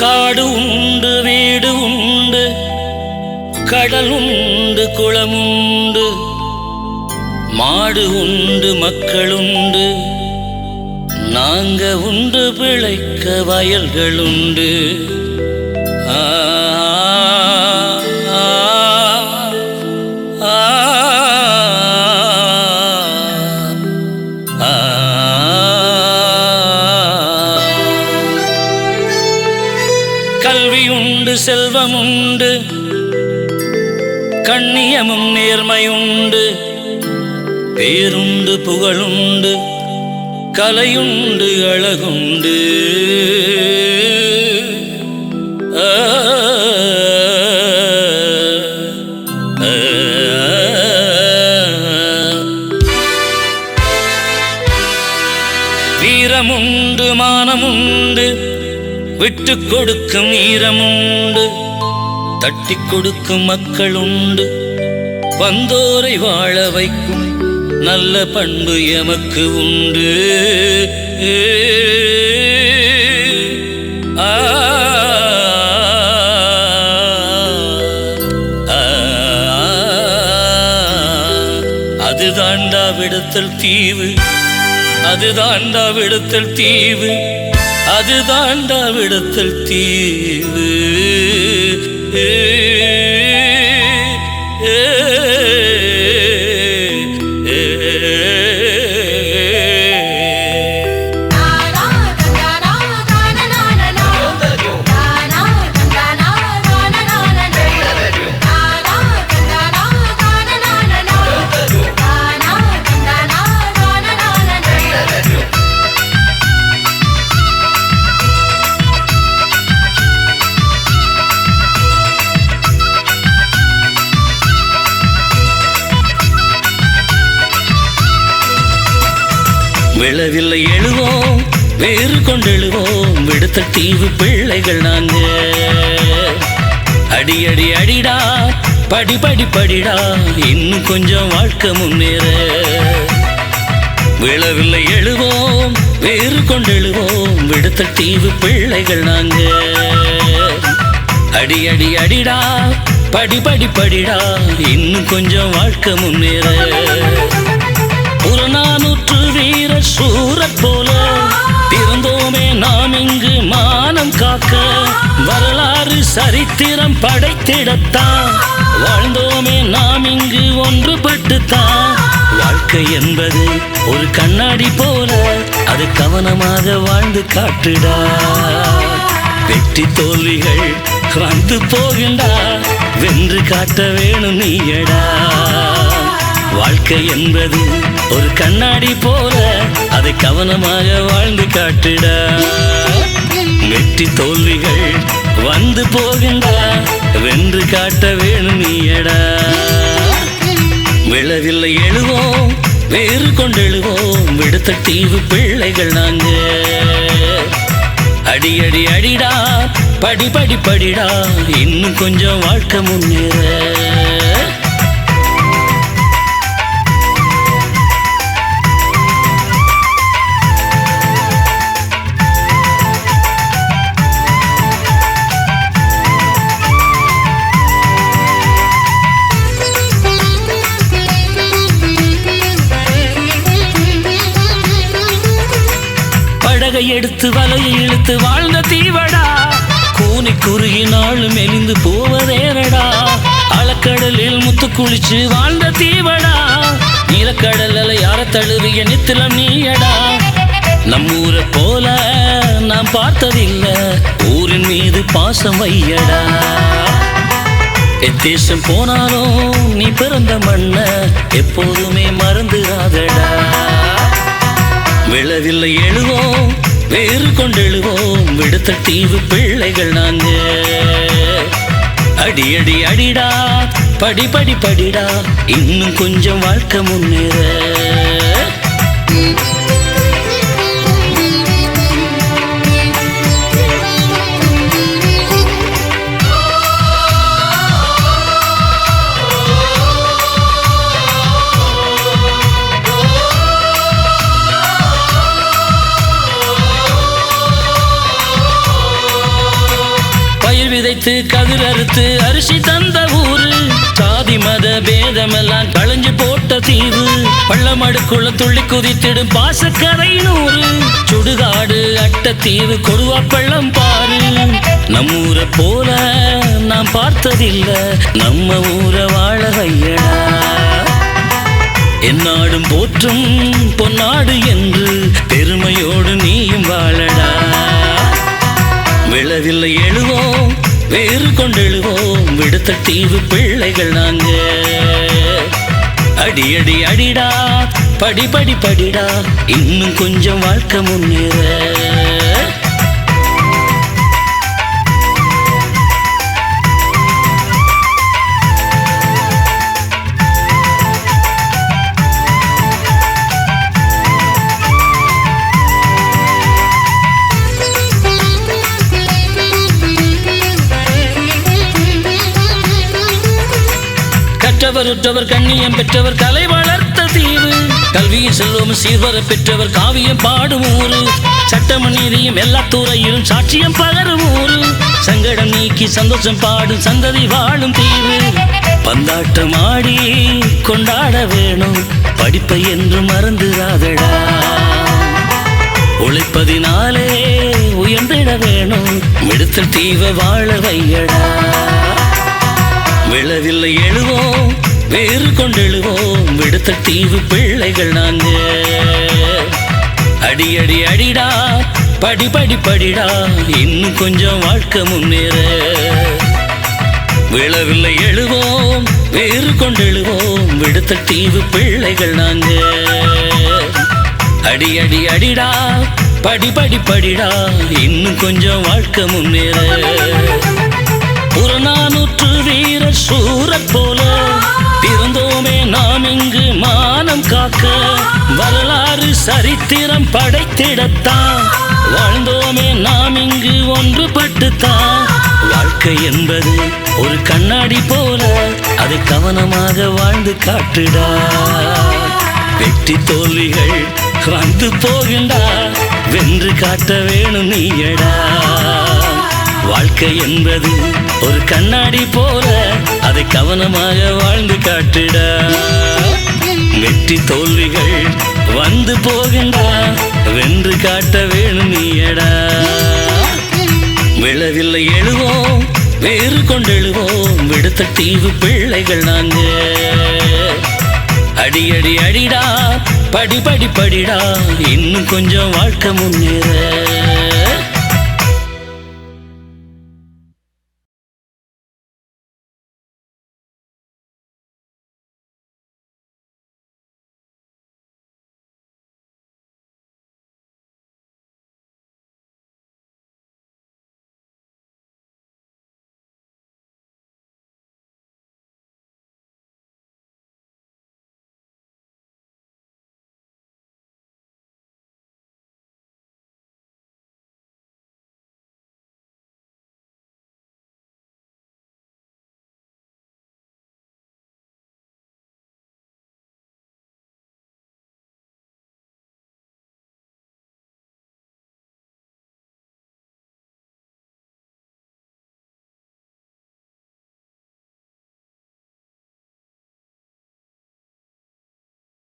காடு உண்டு வீடு உண்டு கடல் உண்டு குளமுண்டு மாடு உண்டு மக்களுண்டு நாங்க உண்டு பிழைக்க வயல்களுண்டு உண்டு. கண்ணியமும் நேர்மையுண்டு. பேருண்டு புகழுண்டு. கலையுண்டு அழகுண்டு. வீரமுண்டு மானமுண்டு. விட்டு கொடுக்கும் ஈரமுண்டு. தட்டி கொடுக்கும் மக்கள் உண்டு வந்தோரை வாழ வைக்கும் நல்ல பண்பு எமக்கு உண்டு ஆ, அதுதாண்டா விடத்தல் தீவு அதுதாண்டா விடத்தல் தீவு அதுதாண்டா விடத்தல் தீவு হে விழவில்லை எழுவோம் வேறு கொண்டெழுவோம். விடுத்த தீவு பிள்ளைகள் நாங்க அடி அடி அடிடா படி படி படிடா. இன்னும் கொஞ்சம் வாழ்க்கை முன்னேற. விழவில்லை எழுவோம் வேறு கொண்டெழுவோம். விடுத்த தீவு பிள்ளைகள் நாங்க அடி அடி அடிடா படி படி படிடா. இன்னும் கொஞ்சம் வாழ்க்கை முன்னேற. புறநானூற்று வீர சூரத் போல பிறந்தோமே நாம் இங்கு மானம் காக்க. வரலாறு சரித்திரம் படைத்திடத்தான். வாழ்ந்தோமே நாம் இங்கு ஒன்றுபட்டுத்தான். வாழ்க்கை என்பது ஒரு கண்ணாடி போல அது கவனமாக வாழ்ந்து காட்டுடா. வெற்றி தோல்விகள் வந்து போகின்றா வென்று காட்ட வேணும் நீயடா. வாழ்க்கை என்பது ஒரு கண்ணாடி போல அதை கவனமாக வாழ்ந்து காட்டுடா. வெற்றி தோல்விகள் வந்து போகின்றா. வென்று காட்ட வேணும் நீயடா. விழவில்லை எழுவோம் வேறு கொண்டெழுவோம். விடுத்த தீவு பிள்ளைகள் நாங்க. அடி அடி அடிடா படி படி படிடா. இன்னும் கொஞ்சம் வாழ்க்கை முன்னேற. அழகை எடுத்து வலையை இழுத்து வாழ்ந்த தீவடா. கூனி குறுகினாலும் மெலிந்து போவதேனடா. அலக்கடலில் முத்து குளிச்சு வாழ்ந்த தீவடா. நீலக்கடல் அலை யார தழுவிய நித்திலம் நீயடா. நம்மூரை போல நான் பார்த்ததில்ல. ஊரின் மீது பாசம் வையடா. எத்தேசம் போனாலும் நீ பிறந்த மண்ண எப்போதுமே மறந்துடாதடா விழவில்லை எழுவோம் வேறு கொண்டெழுவோம். விடுத்த தீவு பிள்ளைகள் நாங்க அடி அடி அடிடா. படி படி படிடா. இன்னும் கொஞ்சம் வாழ்க்கை முன்னேற. நெல் விதைத்து கதிர் அறுத்து அரிசி தந்த ஊரு. சாதி மத பேதமெல்லாம் களைஞ்சு போட்ட தீவு. பள்ளமடுக்குள்ள துள்ளி குதித்திடும் பாசக்கரை நூறு. சுடுகாடு அட்ட தீவு கொடுவா பள்ளம் பாரு. நம்ம ஊரை போல நாம் பார்த்ததில்ல. நம்ம ஊரை வாழ வையடா. என்னாடும் போற்றும் பொன்னாடு என்று பெருமையோடு நீயும் வாழடா. விழவில்லை எழுவோம். வேறு கொண்டெழுவோம். விடுத்த தீவு பிள்ளைகள் நாங்க அடி அடி அடிடா. படி படி படிடா. இன்னும் கொஞ்சம் வாழ்க்கை முன்னேற. கற்றவர் கண்ணியம் பெற்றவர் கலை வளர்த்த தீவு. கல்வியும் செல்வம் சீர்வர பெற்றவர் காவியம் பாடும் ஊரு. சட்டம நீதியும் எல்லா துறையிலும் சாட்சியம் பகரும் ஊரு. சங்கடம் நீக்கி சந்தோஷம் பாடும் சந்ததி வாழும் தீவு. பந்தாட்டம் ஆடி கொண்டாட வேணும் படிப்பை என்று மறந்துடாதடா. உழைப்பதினாலே உயர்ந்திட வேணும் விடுத்தல் தீவை வாழ வையடா. விழவில்லை எழுவோம் வேறு கொண்டெழுவோம். விடுத்த தீவு பிள்ளைகள் நாங்க அடி அடி அடிடா படி படி படிடா. இன்னும் கொஞ்சம் வாழ்க்கை முன்னேற. விழவில்லை எழுவோம். வேறு கொண்டெழுவோம். விடுத்த தீவு பிள்ளைகள் நாங்க அடி அடி அடிடா படி படி படிடா. இன்னும் கொஞ்சம் வாழ்க்கை முன்னேற. புறநானூற்று வீர சூரர் போல பிறந்தோமே நாம் இங்கு மானம் காக்க. வரலாறு சரித்திரம் படைத்திடத்தான். வாழ்ந்தோமே நாம் இங்கு ஒன்றுபட்டுத்தான். வாழ்க்கை என்பது ஒரு கண்ணாடி போல அதை கவனமாக வாழ்ந்து காட்டுடா. வெற்றி தோல்விகள் வந்து போகின்றா. வென்று காட்ட வேணும் நீயடா. வாழ்க்கை என்பது ஒரு கண்ணாடி போல அதை கவனமாக வாழ்ந்து காட்டுடா. வெற்றி தோல்விகள் வந்து போகின்றா வென்று காட்ட வேணும் நீயடா. விழவில்லை எழுவோம் வேறு கொண்டெழுவோம். விடுத்த தீவு பிள்ளைகள் நாங்க அடி அடி அடிடா படி படி படிடா. இன்னும் கொஞ்சம் வாழ்க்கை முன்னேற.